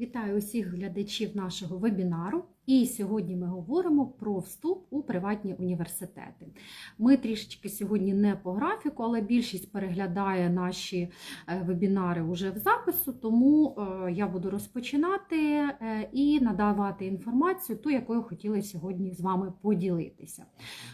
Вітаю усіх глядачів нашого вебінару. І сьогодні ми говоримо про вступ у приватні університети. Ми трішечки сьогодні не по графіку, але більшість переглядає наші е, вебінари вже в запису, тому е, я буду розпочинати е, і надавати інформацію, ту, якою хотіла сьогодні з вами поділитися.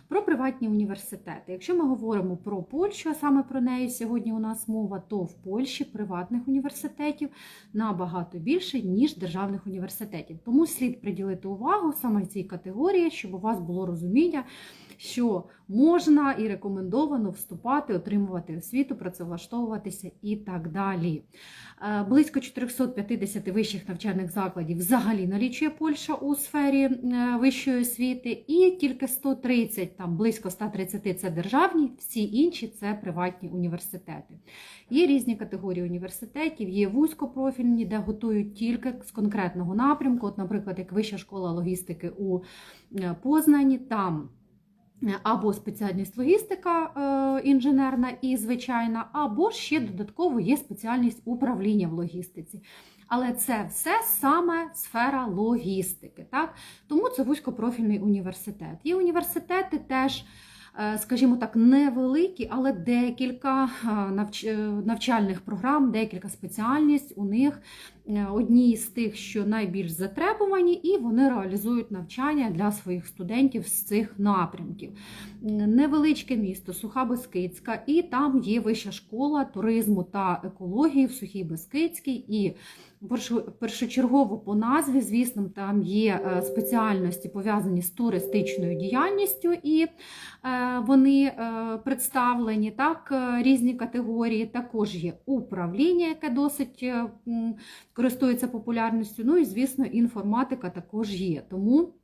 Про приватні університети. Якщо ми говоримо про Польщу, а саме про неї сьогодні у нас мова, то в Польщі приватних університетів набагато більше, ніж державних університетів. Тому слід приділити увагу саме цій категорії, щоб у вас було розуміння, що можна і рекомендовано вступати, отримувати освіту, працевлаштовуватися і так далі. Е, Близько 450 вищих навчальних закладів взагалі налічує Польща у сфері е, вищої освіти, і тільки 130, там близько 130 це державні, всі інші це приватні університети. Є різні категорії університетів, є вузькопрофільні, де готують тільки з конкретного напрямку. От, наприклад, як Вища школа логістики у е, Познані, там або спеціальність логістика е, інженерна і звичайна, або ще додатково є спеціальність управління в логістиці. Але це все саме сфера логістики. Так? Тому це вузькопрофільний університет. Є університети теж е, скажімо так, невеликі, але декілька е, навч- навчальних програм, декілька спеціальність у них одні з тих, що найбільш затребувані, і вони реалізують навчання для своїх студентів з цих напрямків. Невеличке місто Суха Бескидська, і там є вища школа туризму та екології в Сухій Бескидській. І першочергово по назві, звісно, там є е, спеціальності пов'язані з туристичною діяльністю, і е, вони е, представлені так, е, різні категорії. Також є управління, яке досить е, користується популярністю. Ну і, звісно, інформатика також є. Тому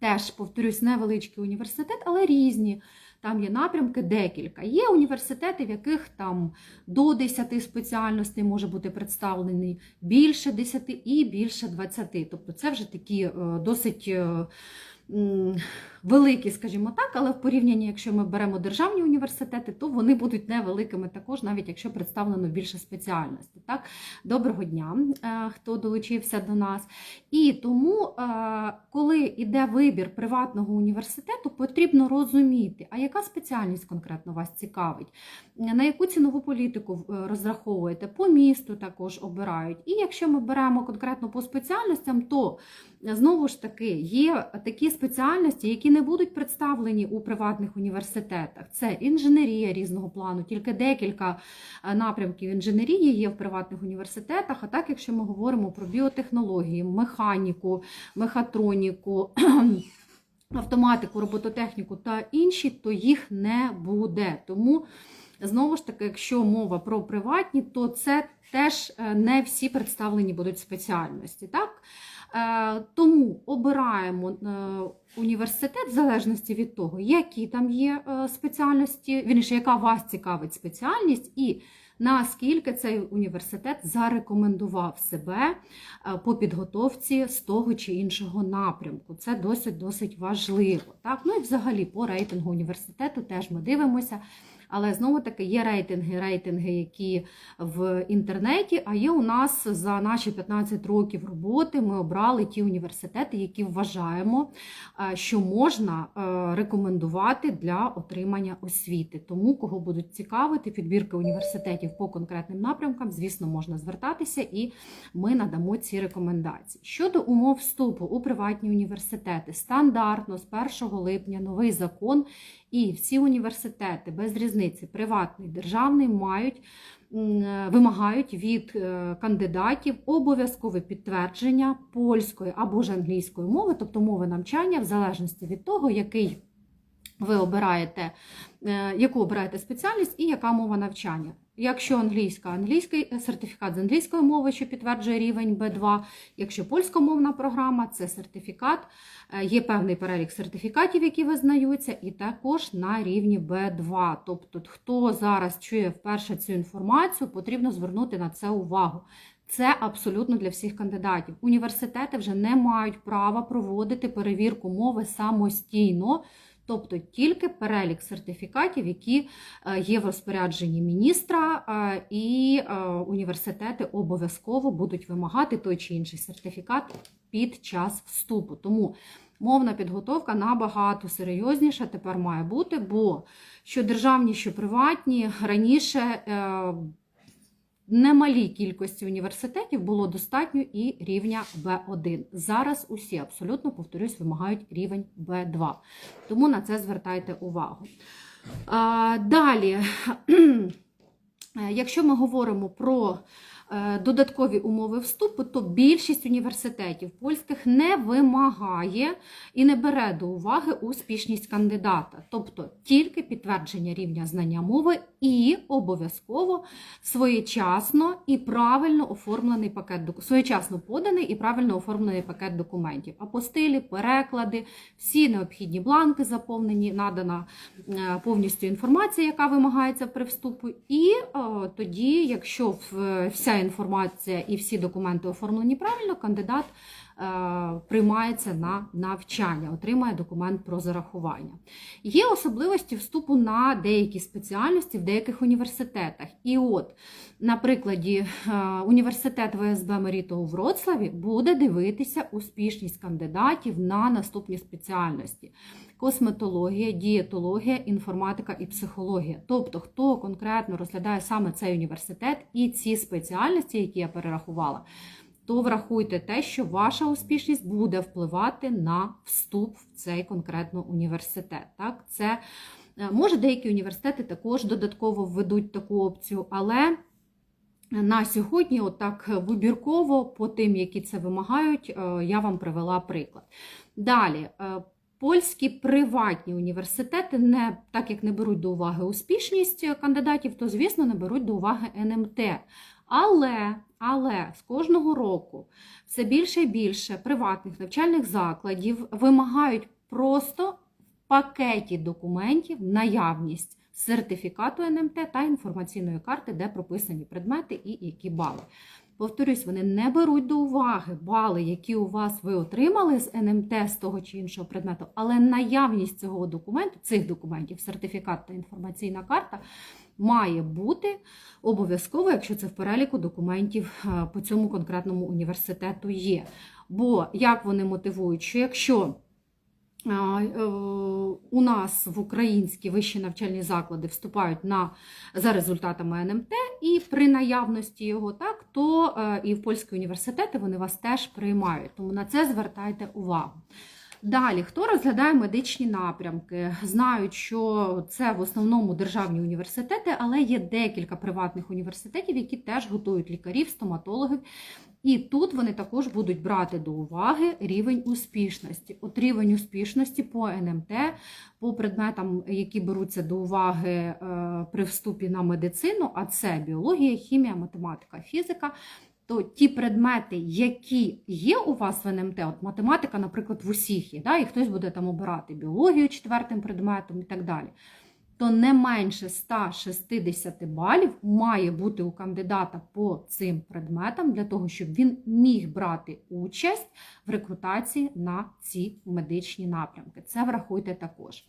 теж, повторюсь, невеличкий університет, але різні. Там є напрямки декілька. Є університети, в яких там до 10 спеціальностей може бути представлений більше 10 і більше 20. Тобто це вже такі е, досить е, великі, скажімо так, але в порівнянні, якщо ми беремо державні університети, то вони будуть невеликими також, навіть якщо представлено більше спеціальностей. Так? Доброго дня, е, хто долучився до нас. І тому, е, коли йде вибір приватного університету, потрібно розуміти, а яка спеціальність конкретно вас цікавить, на яку цінову політику е, розраховуєте, по місту також обирають. І якщо ми беремо конкретно по спеціальностям, то знову ж таки є такі спеціальності, які не будуть представлені у приватних університетах. Це інженерія різного плану, тільки декілька е, напрямків інженерії є в приватних університетах. А так, якщо ми говоримо про біотехнології, механіку, мехатроніку, автоматику, робототехніку та інші, то їх не буде. Тому, знову ж таки, якщо мова про приватні, то це теж е, не всі представлені будуть спеціальності. Так? Е, Тому обираємо е, університет в залежності від того, які там є е, спеціальності, вірніше, яка вас цікавить спеціальність, і наскільки цей університет зарекомендував себе по підготовці з того чи іншого напрямку. Це досить досить важливо. Так? Ну і взагалі по рейтингу університету теж ми дивимося. Але знову таки є рейтинги, рейтинги, які в інтернеті. А є у нас за наші 15 років роботи ми обрали ті університети, які вважаємо, е, що можна е, рекомендувати для отримання освіти. Тому, кого будуть цікавити підбірки університетів по конкретним напрямкам, звісно, можна звертатися і ми надамо ці рекомендації. Щодо умов вступу у приватні університети, стандартно з 1 липня новий закон. І всі університети без різниці, приватний, державний, мають вимагають від е, кандидатів обов'язкове підтвердження польської або ж англійської мови, тобто мови навчання, в залежності від того, який ви обираєте, е, яку обираєте спеціальність і яка мова навчання. Якщо англійська, англійський сертифікат з англійської мови, що підтверджує рівень B2. Якщо польськомовна програма, це сертифікат. Е, Є певний перелік сертифікатів, які визнаються, і також на рівні B2. Тобто, хто зараз чує вперше цю інформацію, потрібно звернути на це увагу. Це абсолютно для всіх кандидатів. Університети вже не мають права проводити перевірку мови самостійно. Тобто тільки перелік сертифікатів, які е, є в розпорядженні міністра, е, і е, університети обов'язково будуть вимагати той чи інший сертифікат під час вступу. Тому мовна підготовка набагато серйозніша тепер має бути, бо що державні, що приватні раніше немалій кількості університетів було достатньо і рівня Б1. Зараз усі абсолютно повторюсь, вимагають рівень Б2. Тому на це звертайте увагу. Далі, якщо ми говоримо про Е, додаткові умови вступу, то більшість університетів польських не вимагає і не бере до уваги успішність кандидата, тобто тільки підтвердження рівня знання мови і обов'язково своєчасно і правильно оформлений пакет своєчасно поданий і правильно оформлений пакет документів. Апостилі, переклади, всі необхідні бланки заповнені, надана е, повністю інформація, яка вимагається при вступу. І о, тоді, якщо вся інформація і всі документи оформлені правильно, кандидат приймається на навчання, отримає документ про зарахування. Є особливості вступу на деякі спеціальності в деяких університетах. І от, на прикладі, е, університет ВСБ Меріто у Вроцлаві буде дивитися успішність кандидатів на наступні спеціальності. Косметологія, дієтологія, інформатика і психологія. Тобто, хто конкретно розглядає саме цей університет і ці спеціальності, які я перерахувала, то врахуйте те, що ваша успішність буде впливати на вступ в цей конкретно університет. Так? Це е, Може, деякі університети також додатково введуть таку опцію, але на сьогодні, отак вибірково, по тим, які це вимагають, е, я вам привела приклад. Далі. Е, Польські приватні університети, не, так як не беруть до уваги успішність кандидатів, то, звісно, не беруть до уваги НМТ. Але, але з кожного року все більше і більше приватних навчальних закладів вимагають просто в пакеті документів наявність сертифікату НМТ та інформаційної карти, де прописані предмети і які бали. Повторюсь, вони не беруть до уваги бали, які у вас ви отримали з НМТ з того чи іншого предмету, але наявність цього документу, цих документів, сертифікат та інформаційна карта, має бути обов'язково, якщо це в переліку документів е, по цьому конкретному університету є. Бо як вони мотивують, що якщо Е, у нас в українські вищі навчальні заклади вступають на, за результатами НМТ, і при наявності його, так, то е, і в польські університети вони вас теж приймають. Тому на це звертайте увагу. Далі, хто розглядає медичні напрямки, знають, що це в основному державні університети, але є декілька приватних університетів, які теж готують лікарів, стоматологів і тут вони також будуть брати до уваги рівень успішності. От рівень успішності по НМТ, по предметам, які беруться до уваги е, при вступі на медицину, а це біологія, хімія, математика, фізика. То ті предмети, які є у вас в НМТ, от математика, наприклад, в усіх є, да, і хтось буде там обирати біологію четвертим предметом і так далі то не менше 160 балів має бути у кандидата по цим предметам для того, щоб він міг брати участь в рекрутації на ці медичні напрямки. Це врахуйте також.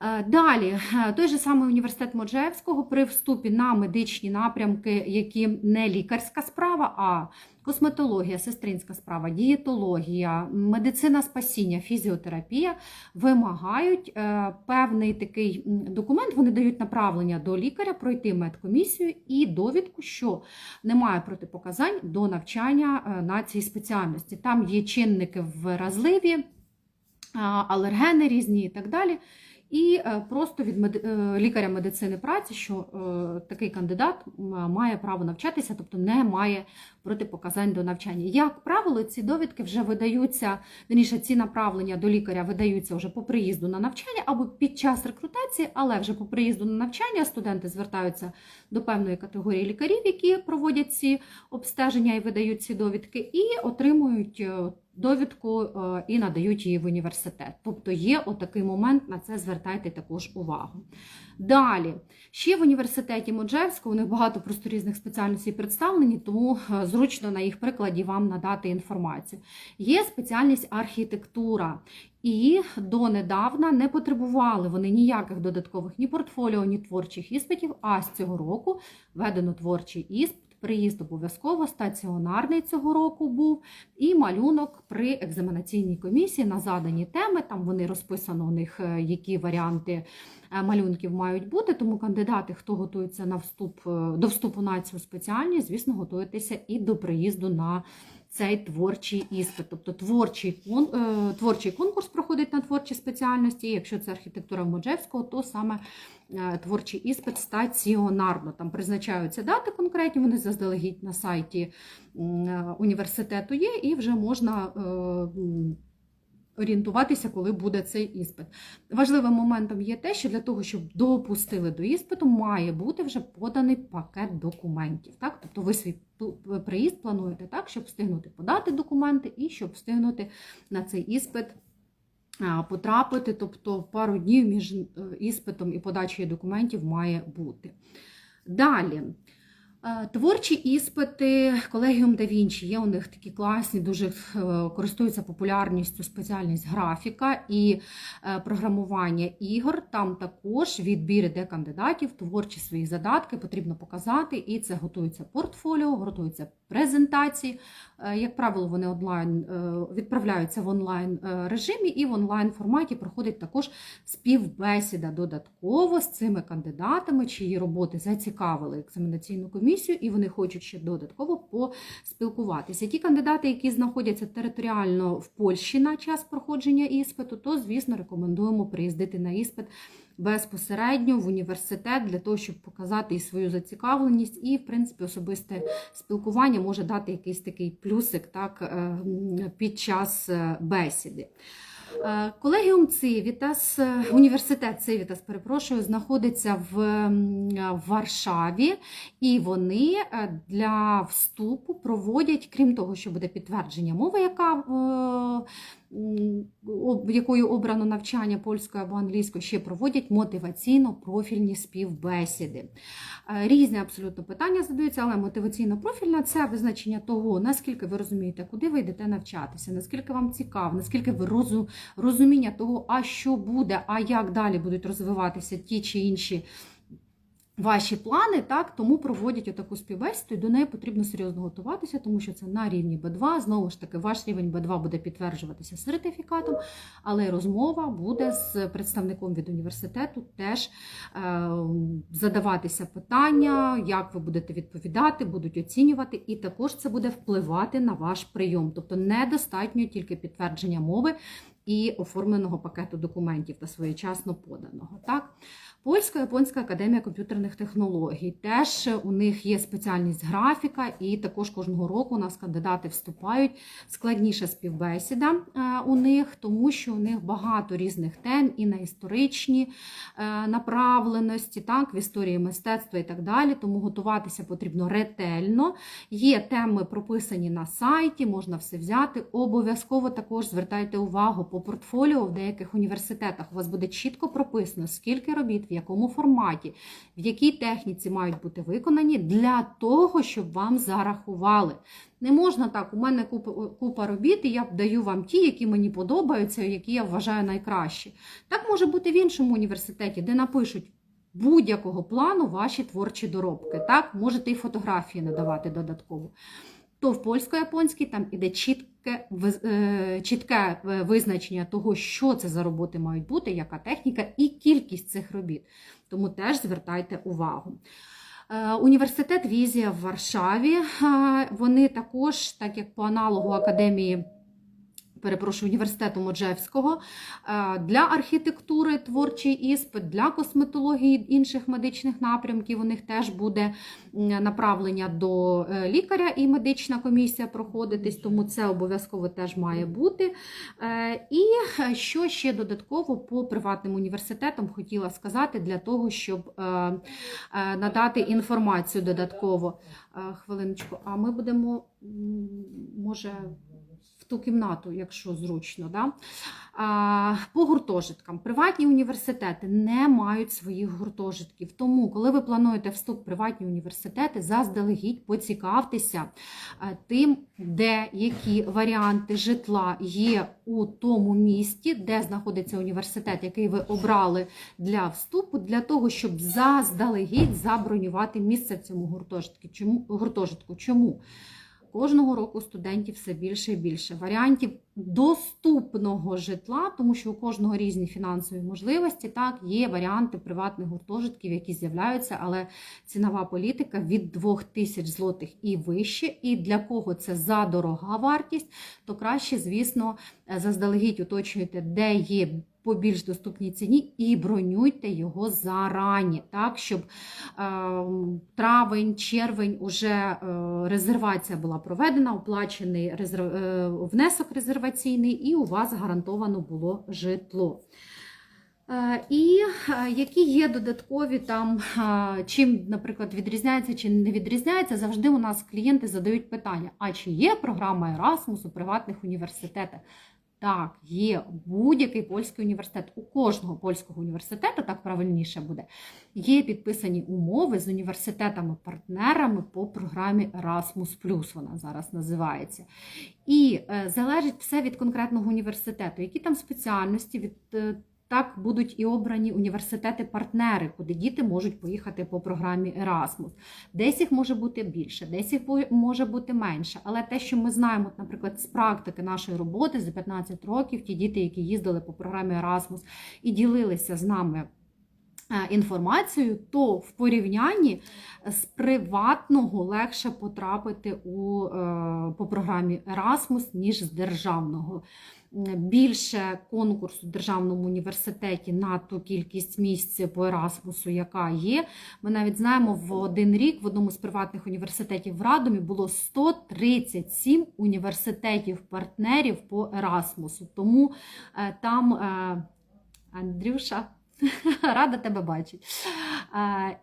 Е, далі, е, той же самий університет Моджевського при вступі на медичні напрямки, які не лікарська справа, а косметологія, сестринська справа, дієтологія, медицина спасіння, фізіотерапія вимагають е, певний такий документ. Вони дають направлення до лікаря пройти медкомісію і довідку, що немає протипоказань до навчання на цій спеціальності. Там є чинники вразливі, алергени різні і так далі і е, просто від е, лікаря медицини праці, що е, такий кандидат має право навчатися, тобто не має протипоказань до навчання. Як правило, ці довідки вже видаються, верніше, ці направлення до лікаря видаються вже по приїзду на навчання або під час рекрутації, але вже по приїзду на навчання студенти звертаються до певної категорії лікарів, які проводять ці обстеження і видають ці довідки, і отримують довідку е, і надають її в університет. Тобто є отакий момент, на це звертайте також увагу. Далі, ще в університеті Моджевського у них багато просто різних спеціальностей представлені, тому е, зручно на їх прикладі вам надати інформацію. Є спеціальність архітектура. І донедавна не потребували вони ніяких додаткових ні портфоліо, ні творчих іспитів. А з цього року введено творчий іспит. Приїзд обов'язково стаціонарний цього року був, і малюнок при екзаменаційній комісії на задані теми. Там вони розписано у них, е, які варіанти е, малюнків мають бути. Тому кандидати, хто готується на вступ е, до вступу на цю спеціальність, звісно, готуєтеся і до приїзду на цей творчий іспит. Тобто творчий, е, творчий конкурс проходить на творчі спеціальності. Якщо це архітектура Моджевського, то саме е, творчий іспит стаціонарно. Там призначаються дати конкретні, вони заздалегідь на сайті е, університету є, і вже можна. Орієнтуватися, коли буде цей іспит. Важливим моментом є те, що для того, щоб допустили до іспиту, має бути вже поданий пакет документів. Так? Тобто ви свій приїзд плануєте так, щоб встигнути подати документи і щоб встигнути на цей іспит потрапити. Тобто пару днів між е, іспитом і подачею документів має бути. Далі. Е, Творчі іспити колегіум да Вінчі є у них такі класні, дуже е, користуються популярністю спеціальність графіка і е, програмування ігор. Там також відбір іде кандидатів, творчі свої задатки потрібно показати, і це готується портфоліо, готуються презентації. Як правило, вони онлайн відправляються в онлайн режимі, і в онлайн форматі проходить також співбесіда додатково з цими кандидатами, чиї роботи зацікавили екзаменаційну комісію, і вони хочуть ще додатково поспілкуватися. Ті кандидати, які знаходяться територіально в Польщі на час проходження іспиту, то, звісно, рекомендуємо приїздити на іспит. Безпосередньо в університет для того, щоб показати і свою зацікавленість, і, в принципі, особисте спілкування може дати якийсь такий плюсик так, е, під час е, бесіди. Е, Колегіум Цивітас, е, університет Цивітас, перепрошую, знаходиться в Варшаві, і вони е, для вступу проводять, крім того, що буде підтвердження мови, яка е, якою обрано навчання польською або англійською, ще проводять мотиваційно-профільні співбесіди. Е, Різні абсолютно питання задаються, але мотиваційно-профільна це визначення того, наскільки ви розумієте, куди ви йдете навчатися, наскільки вам цікаво, наскільки ви розу- розуміння того, а що буде, а як далі будуть розвиватися ті чи інші. Ваші плани, так, тому проводять отаку співбесіду, і до неї потрібно серйозно готуватися, тому що це на рівні Б2. Знову ж таки, ваш рівень Б2 буде підтверджуватися сертифікатом, але розмова буде з представником від університету теж е, задаватися питання, як ви будете відповідати, будуть оцінювати, і також це буде впливати на ваш прийом. Тобто недостатньо тільки підтвердження мови і оформленого пакету документів та своєчасно поданого. Так? Польсько-японська академія комп'ютерних технологій. Теж у них є спеціальність графіка, і також кожного року у нас кандидати вступають. Складніша співбесіда е, у них, тому що у них багато різних тем і на історичні е, направленості, так, в історії мистецтва і так далі. Тому готуватися потрібно ретельно. Є теми прописані на сайті, можна все взяти. Обов'язково також звертайте увагу по портфоліо в деяких університетах. У вас буде чітко прописано, скільки робіт, якому форматі, в якій техніці мають бути виконані для того, щоб вам зарахували. Не можна так, у мене купа, купа робіт, і я даю вам ті, які мені подобаються, які я вважаю найкращі. Так може бути в іншому університеті, де напишуть будь-якого плану ваші творчі доробки. Так, можете і фотографії надавати додатково. То в польсько-японській там іде чітке, е, чітке е, визначення того, що це за роботи мають бути, яка техніка і кількість цих робіт. Тому теж звертайте увагу. Е, Університет Візія в Варшаві. Вони також, так як по аналогу академії. Перепрошую, університету Моджевського е, для архітектури творчий іспит, для косметології інших медичних напрямків. У них теж буде направлення до е, лікаря і медична комісія проходитись, тому це обов'язково теж має бути. Е, І що ще додатково по приватним університетам хотіла сказати для того, щоб надати інформацію додатково. Хвилиночку, а ми будемо, може, ту кімнату, якщо зручно. Да? А, По гуртожиткам. Приватні університети не мають своїх гуртожитків. Тому, коли ви плануєте вступ в приватні університети, заздалегідь поцікавтеся е, тим, де які варіанти житла є у тому місті, де знаходиться університет, який ви обрали для вступу, для того, щоб заздалегідь забронювати місце в цьому гуртожитку. Чому? Кожного року студентів все більше і більше. Варіантів доступного житла, тому що у кожного різні фінансові можливості. Так, є варіанти приватних гуртожитків, які з'являються, але цінова політика від 2000 злотих і вище. І для кого це задорога вартість, то краще, звісно, заздалегідь уточнюйте, де є по більш доступній ціні і бронюйте його зарані, так, щоб е, травень, червень уже е, резервація була проведена, оплачений резерв, е, внесок резерваційний, і у вас гарантовано було житло. Е, і е, які є додаткові там, е, чим, наприклад, відрізняється чи не відрізняється, завжди у нас клієнти задають питання: а чи є програма Erasmus у приватних університетах? Так, є будь-який польський університет. У кожного польського університету, так правильніше буде, є підписані умови з університетами-партнерами по програмі Erasmus+, вона зараз називається. І е, залежить все від конкретного університету, які там спеціальності від. Так будуть і обрані університети-партнери, куди діти можуть поїхати по програмі Erasmus. Десь їх може бути більше, десь їх може бути менше. Але те, що ми знаємо, наприклад, з практики нашої роботи за 15 років, ті діти, які їздили по програмі Erasmus і ділилися з нами. Е, інформацією, то в порівнянні з приватного легше потрапити у, е, по програмі Erasmus, ніж з державного більше конкурсу в державному університеті на ту кількість місць по Ерасмусу, яка є. Ми навіть знаємо, в один рік в одному з приватних університетів в Радомі було 137 університетів-партнерів по Ерасмусу. От е, там Андрюша. Рада тебе бачити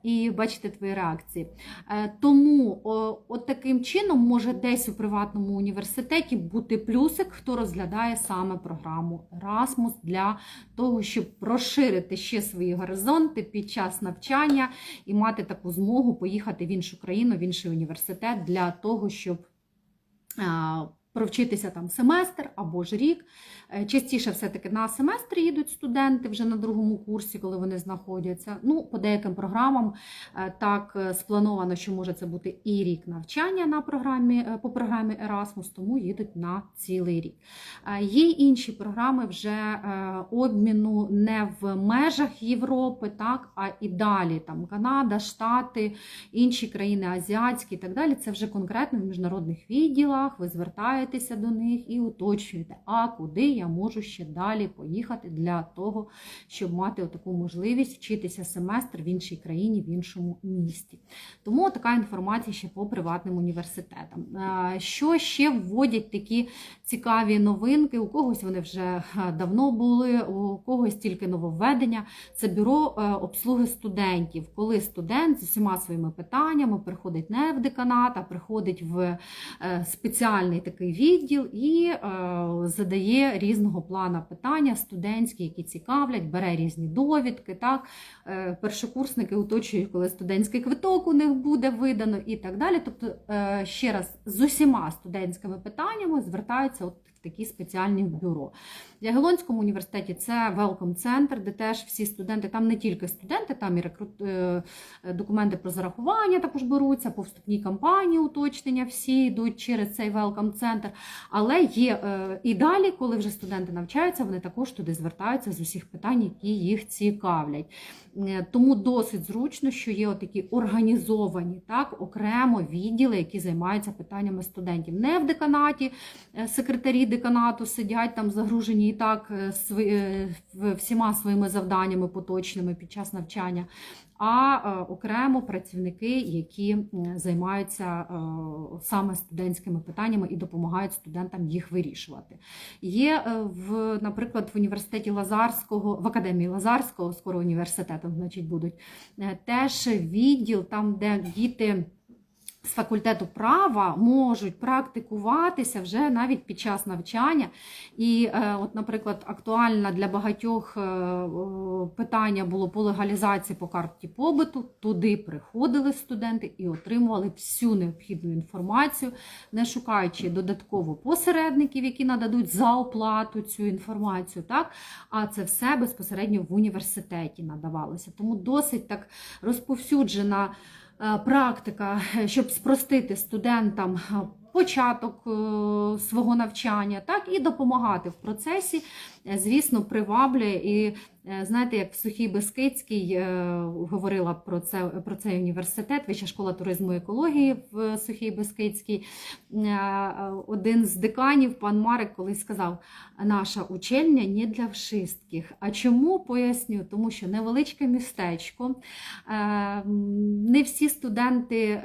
і бачити твої реакції. Е, тому от таким чином може десь у приватному університеті бути плюсик, хто розглядає саме програму Erasmus для того, щоб розширити ще свої горизонти під час навчання і мати таку змогу поїхати в іншу країну, в інший університет для того, щоб провчитися там семестр або ж рік. Е, частіше все-таки на семестр їдуть студенти вже на другому курсі, коли вони знаходяться. Ну, По деяким програмам е, так е, сплановано, що може це бути і рік навчання на програмі, по програмі Erasmus, тому їдуть на цілий рік. Є інші програми вже обміну не в межах Європи, так, а і далі. Там Канада, Штати, інші країни азіатські і так далі. Це вже конкретно в міжнародних відділах. Ви звертаєте звертаєтеся до них і уточнюєте, а куди я можу ще далі поїхати для того, щоб мати таку можливість вчитися семестр в іншій країні, в іншому місті. Тому така інформація ще по приватним університетам. Що ще вводять такі цікаві новинки? У когось вони вже давно були, у когось тільки нововведення. Це бюро е, обслуги студентів, коли студент з усіма своїми питаннями приходить не в деканат, а приходить в е, спеціальний такий відділ і е, задає різного плана питання студентські, які цікавлять, бере різні довідки. Так? Першокурсники уточують, коли студентський квиток у них буде видано і так далі. Тобто, ще раз, з усіма студентськими питаннями звертаються от в такі спеціальні бюро. Ягелонському університеті це Welcome Center, де теж всі студенти, там не тільки студенти, там і рекрут... Е, документи про зарахування також беруться, по вступній кампанії уточнення всі йдуть через цей Welcome Center. Але є е, і далі, коли вже студенти навчаються, вони також туди звертаються з усіх питань, які їх цікавлять. Е, тому досить зручно, що є такі організовані так, окремо відділи, які займаються питаннями студентів. Не в деканаті секретарі деканату сидять там загружені так е, всіма своїми завданнями поточними під час навчання, а е, окремо працівники, які займаються е, саме студентськими питаннями і допомагають студентам їх вирішувати. Є, в, наприклад, в університеті Лазарського, в академії Лазарського, скоро університетом, значить, будуть теж відділ, там, де діти. З факультету права можуть практикуватися вже навіть під час навчання. І, е, от, наприклад, актуальна для багатьох е, питання було по легалізації по карті побуту. Туди приходили студенти і отримували всю необхідну інформацію, не шукаючи додатково посередників, які нададуть за оплату цю інформацію. Так? А це все безпосередньо в університеті надавалося. Тому досить так розповсюджена практика, е, щоб спростити студентам початок е, свого навчання, так і допомагати в процесі, е, звісно, приваблює. І е, знаєте, як в Сухій Бескидській говорила про це про цей університет, Вища школа туризму і екології в Сухій Бескидській. Е, Один з деканів, пан Марик, колись сказав: наша учельня не для вшистких. А чому поясню? Тому що невеличке містечко. Не всі студенти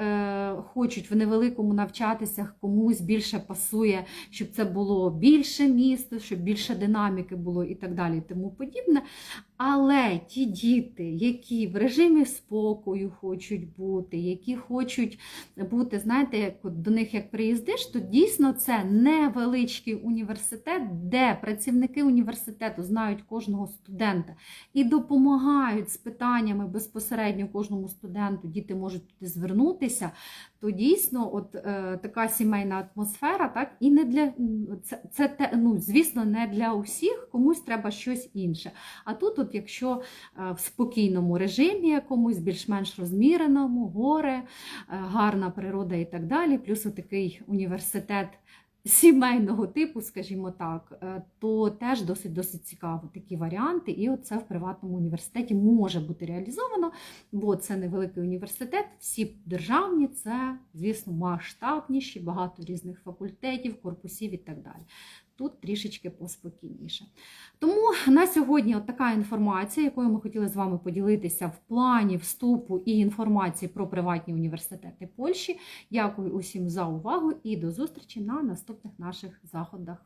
хочуть в невеликому навчатися, комусь більше пасує, щоб це було більше місто, щоб більше динаміки було і так далі, тому подібне. Але ті діти, які в режимі спокою хочуть бути, які хочуть бути, знаєте, як до них як приїздиш, то дійсно це невеличкий університет, де працівники університету знають кожного студента і допомагають з питаннями безпосередньо кожному студенту. Діти можуть туди звернутися. То дійсно, от е, така сімейна атмосфера, так і не для це, це ну звісно, не для усіх, комусь треба щось інше. А тут, от якщо е, в спокійному режимі, якомусь більш-менш розміреному, горе, е, гарна природа і так далі, плюс такий університет. Сімейного типу, скажімо так, е, то теж досить досить цікаво такі варіанти, і це в приватному університеті може бути реалізовано, бо це невеликий університет, всі державні, це, звісно, масштабніші, багато різних факультетів, корпусів і так далі. Тут трішечки поспокійніше. Тому на сьогодні от така інформація, якою ми хотіли з вами поділитися в плані вступу і інформації про приватні університети Польщі. Дякую усім за увагу і до зустрічі на наступних наших заходах.